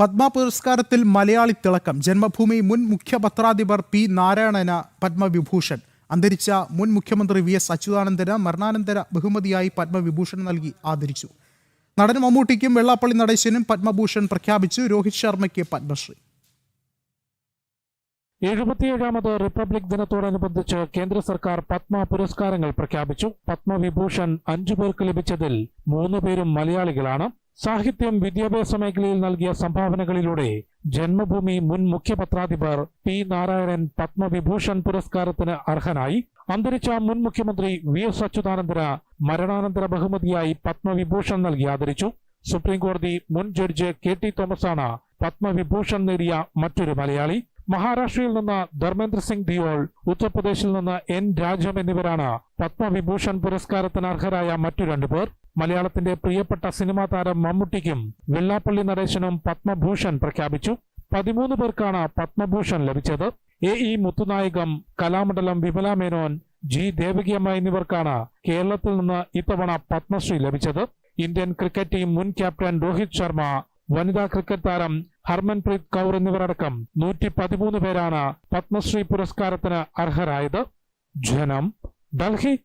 പത്മ പുരസ്കാരത്തിൽ മലയാളി തിളക്കം. ജന്മഭൂമി മുൻ മുഖ്യ പത്രാധിപർ പി നാരായണന് പത്മവിഭൂഷൺ. അന്തരിച്ച മുൻ മുഖ്യമന്ത്രി വി എസ് അച്യുതാനന്ദന് മരണാനന്തര ബഹുമതിയായി പത്മവിഭൂഷൺ നൽകി ആദരിച്ചു. നടൻ മമ്മൂട്ടിക്കും വെള്ളാപ്പള്ളി നടേശനും പത്മഭൂഷൺ പ്രഖ്യാപിച്ചു. രോഹിത് ശർമ്മയ്ക്ക് പത്മശ്രീ. എഴുപത്തിയേഴാമത് റിപ്പബ്ലിക് ദിനത്തോടനുബന്ധിച്ച് കേന്ദ്ര സർക്കാർ പത്മ പുരസ്കാരങ്ങൾ പ്രഖ്യാപിച്ചു. പത്മവിഭൂഷൺ അഞ്ചു പേർക്ക് ലഭിച്ചതിൽ മൂന്ന് പേരും മലയാളികളാണ്. സാഹിത്യം വിദ്യാഭ്യാസ മേഖലയിൽ നൽകിയ സംഭാവനകളിലൂടെ ജന്മഭൂമി മുൻ മുഖ്യപത്രാധിപർ പി നാരായണൻ പത്മവിഭൂഷൺ പുരസ്കാരത്തിന് അർഹനായി. അന്തരിച്ച മുൻ മുഖ്യമന്ത്രി വി എസ് അച്യുതാനന്ദന് മരണാനന്തര ബഹുമതിയായി പത്മവിഭൂഷൺ നൽകി ആദരിച്ചു. സുപ്രീംകോടതി മുൻ ജഡ്ജ് കെ ടി തോമസാണ് പത്മവിഭൂഷൺ നേടിയ മറ്റൊരു മലയാളി. മഹാരാഷ്ട്രയിൽ നിന്ന് ധർമ്മേന്ദ്ര സിംഗ് ദിയോൾ ഉത്തർപ്രദേശിൽ നിന്ന് എൻ രാജം എന്നിവരാണ് പത്മവിഭൂഷൺ പുരസ്കാരത്തിന് അർഹരായ മറ്റു രണ്ടുപേർ. മലയാളത്തിന്റെ പ്രിയപ്പെട്ട സിനിമാ താരം മമ്മൂട്ടിക്കും വെള്ളാപ്പള്ളി നടേശനും പത്മഭൂഷൺ പ്രഖ്യാപിച്ചു. പതിമൂന്ന് പേർക്കാണ് പത്മഭൂഷൺ ലഭിച്ചത്. A E Muthunayagam Kalamandalam Vimala Menon G Devakiamma എന്നിവർക്കാണ് കേരളത്തിൽ നിന്ന് ഇത്തവണ പത്മശ്രീ ലഭിച്ചത്. ഇന്ത്യൻ ക്രിക്കറ്റ് ടീം മുൻ ക്യാപ്റ്റൻ രോഹിത് ശർമ്മ വനിതാ ക്രിക്കറ്റ് താരം ഹർമൻപ്രീത് കൗർ എന്നിവരടക്കം നൂറ്റി പതിമൂന്ന് പേരാണ് പത്മശ്രീ പുരസ്കാരത്തിന് അർഹരായത്. ജനം ഡൽഹി.